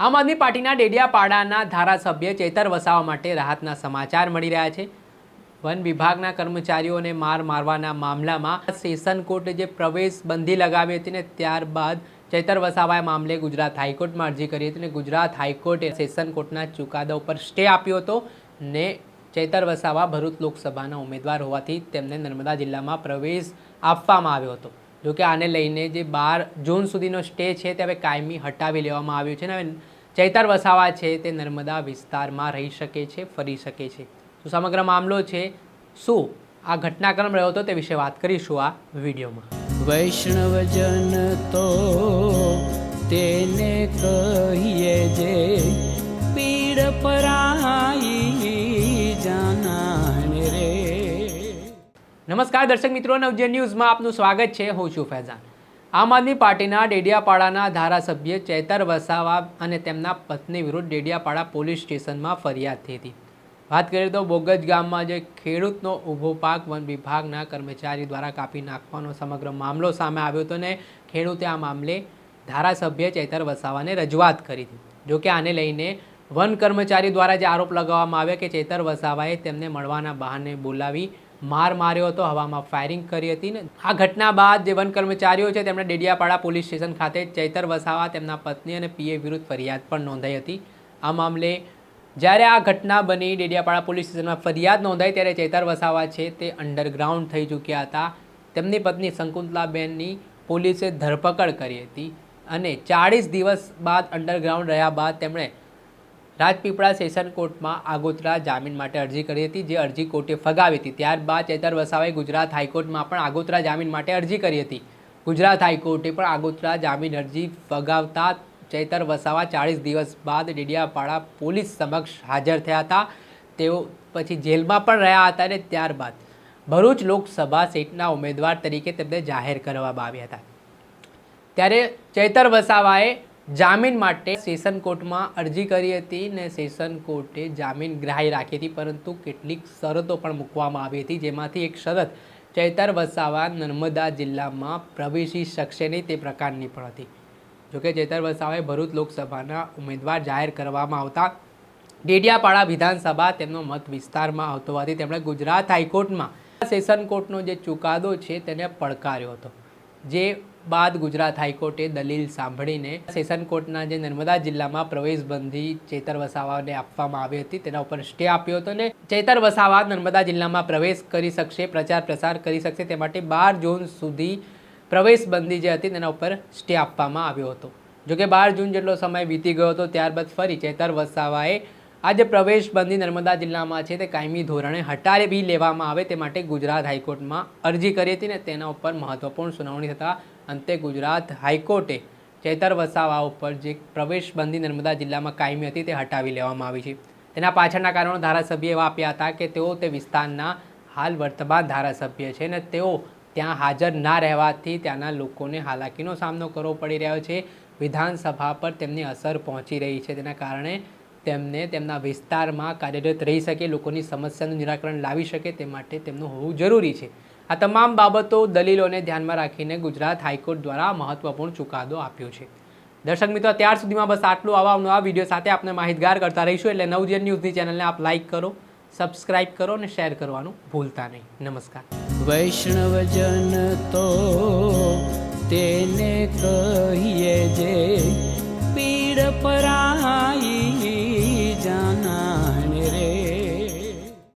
આમ આદમી પાર્ટીના ડેડિયાપાડાના ધારાસભ્ય ચેતર વસાવા માટે રાહતના સમાચાર મળી રહ્યા છે. વન વિભાગના કર્મચારીઓને માર મારવાના મામલામાં સેશન કોર્ટે જે પ્રવેશ બંધી લગાવી હતી ને ત્યારબાદ ચૈતર વસાવાએ મામલે ગુજરાત હાઈકોર્ટમાં અરજી કરી હતી અને ગુજરાત હાઈકોર્ટે સેશન કોર્ટના ચુકાદા ઉપર સ્ટે આપ્યો હતો ને ચૈતર વસાવા ભરૂચ લોકસભાના ઉમેદવાર હોવાથી તેમને નર્મદા જિલ્લામાં પ્રવેશ આપવામાં આવ્યો હતો. જોકે આને લઈને જે બાર જૂન સુધીનો સ્ટે છે તે હવે કાયમી હટાવી લેવામાં આવ્યો છે અને હવે ચૈતર વસાવા છે તે નર્મદા વિસ્તારમાં રહી શકે છે, ફરી શકે છે. તો સમગ્ર મામલો છે શું? આ ઘટનાક્રમ રહ્યો હતો તે વિશે વાત કરીશું આ વિડીયોમાં. વૈષ્ણવજન તો તેને કહીએ જે પીડ પરાઈ નમસ્કાર દર્શક મિત્રો નવજે ન્યૂઝમાં આપનું સ્વાગત છે. હું છું ફૈઝાન. આમ આદમી પાર્ટીના ડેડિયાપાડાના ધારાસભ્ય ચૈતર વસાવા અને તેમના પત્ની વિરુદ્ધ ડેડિયાપાડા પોલીસ સ્ટેશનમાં ફરિયાદ થઈ હતી. વાત કરીએ તો બોગજ ગામમાં જે ખેડૂતનો ઊભો પાક વન વિભાગના કર્મચારી દ્વારા કાપી નાખવાનો સમગ્ર મામલો સામે આવ્યો હતો ને ખેડૂતે આ મામલે ધારાસભ્ય ચૈતર વસાવાને રજૂઆત કરી હતી. જોકે આને લઈને વન કર્મચારી દ્વારા જે આરોપ લગાવવામાં આવ્યો કે ચેતર વસાવાએ તેમને મળવાના બહાને બોલાવી માર માર્યો હતો, હવામાં ફાયરિંગ કરી હતી ને. આ ઘટના બાદ જે વન કર્મચારીઓ છે, તેમણે ડેડિયાપાડા પોલીસ સ્ટેશન ખાતે ચૈતર વસાવા, તેમના પત્ની અને પીએ વિરુદ્ધ ફરિયાદ પણ નોંધાઈ હતી. આ મામલે જ્યારે આ ઘટના બની, ડેડિયાપાડા પોલીસ સ્ટેશનમાં ફરિયાદ નોંધાઈ, ત્યારે ચૈતર વસાવા છે તે અંડરગ્રાઉન્ડ થઈ ચૂક્યા હતા. તેમની પત્ની શંકુંતલાબેનની પોલીસે ધરપકડ કરી હતી અને ચાળીસ દિવસ બાદ અંડરગ્રાઉન્ડ રહ્યા બાદ તેમણે રાજપીપળા સેશન કોર્ટમાં આગોતરા જામીન માટે અરજી કરી હતી, જે અરજી કોર્ટે ફગાવી હતી. ત્યારબાદ ચેતર વસાવાએ ગુજરાત હાઈકોર્ટમાં પણ આગોતરા જામીન માટે અરજી કરી હતી. ગુજરાત હાઈકોર્ટે પણ આગોતરા જામીન અરજી ફગાવતા ચેતર વસાવા ચાળીસ દિવસ બાદ ડેડિયાપાડા પોલીસ સમક્ષ હાજર થયા હતા. તેઓ પછી જેલમાં પણ રહ્યા હતા અને ત્યારબાદ ભરૂચ લોકસભા સીટના ઉમેદવાર તરીકે તેમને જાહેર કરવામાં આવ્યા હતા. ત્યારે ચેતર વસાવાએ જામીન માટે સેશન કોર્ટમાં અરજી કરી હતી ને સેશન કોર્ટે જામીન ગ્રાહ્ય રાખી હતી, પરંતુ કેટલીક શરતો પણ મૂકવામાં આવી હતી, જેમાંથી એક શરત, ચૈતર વસાવા નર્મદા જિલ્લામાં પ્રવેશી શકશે નહીં, તે પ્રકારની પણ હતી. જોકે ચૈતર વસાવાએ ભરૂચ લોકસભાના ઉમેદવાર જાહેર કરવામાં આવતા ડેડિયાપાડા વિધાનસભા તેમનો મત વિસ્તારમાં આવતો હોવાથી તેમણે ગુજરાત હાઈકોર્ટમાં સેશન કોર્ટનો જે ચુકાદો છે તેને પડકાર્યો હતો, જે બાદ ગુજરાત હાઈકોર્ટે દલીલ સાંભળીને સેશન કોર્ટના જે નર્મદા જિલ્લામાં પ્રવેશબંધી ચેતર વસાવાને આપવામાં આવી હતી, તેના ઉપર સ્ટે આપ્યો હતો ને ચેતર વસાવા નર્મદા જિલ્લામાં પ્રવેશ કરી શકશે, પ્રચાર પ્રસાર કરી શકશે, તે માટે બાર જૂન સુધી પ્રવેશબંધી જે હતી તેના ઉપર સ્ટે આપવામાં આવ્યો હતો. જોકે બાર જૂન જેટલો સમય વીતી ગયો હતો, ત્યારબાદ ફરી ચેતર વસાવાએ આ જે પ્રવેશબંધી નર્મદા જિલ્લામાં છે તે કાયમી ધોરણે હટાવી લેવામાં આવે તે માટે ગુજરાત હાઈકોર્ટમાં અરજી કરી હતી ને તેના ઉપર મહત્વપૂર્ણ સુનાવણી થતાં અંતે ગુજરાત હાઈકોર્ટે ચેતર વસાવા ઉપર જે પ્રવેશબંધી નર્મદા જિલ્લામાં કાયમી હતી તે હટાવી લેવામાં આવી છે. તેના પાછળના કારણો ધારાસભ્ય એવા આપ્યા હતા કે તેઓ તે વિસ્તારના હાલ વર્તમાન ધારાસભ્ય છે ને તેઓ ત્યાં હાજર ના રહેવાથી ત્યાંના લોકોને હાલાકીનો સામનો કરવો પડી રહ્યો છે. વિધાનસભા પર તેમની અસર પહોંચી રહી છે. તેના કારણે તેમને તેમના વિસ્તારમાં કાર્યરત રહી શકે, લોકોની સમસ્યાનું નિરાકરણ લાવી શકે તે માટે તેમનું હોવું જરૂરી છે. આ તમામ બાબતો દલીલોને ધ્યાનમાં રાખીને ગુજરાત હાઈકોર્ટ દ્વારા મહત્વપૂર્ણ ચુકાદો આપ્યો છે. દર્શક મિત્રો ત્યાર સુધીમાં બસ આટલું. આવા નવા વીડિયો સાથે આપણે માહિતગાર કરતા રહીશું એટલે નવજન ન્યૂઝની ચેનલને આપ લાઈક કરો, સબસ્ક્રાઇબ કરો અને શેર કરવાનું ભૂલતા નહીં. નમસ્કાર. વૈષ્ણવજન તો તેને કહીએ જે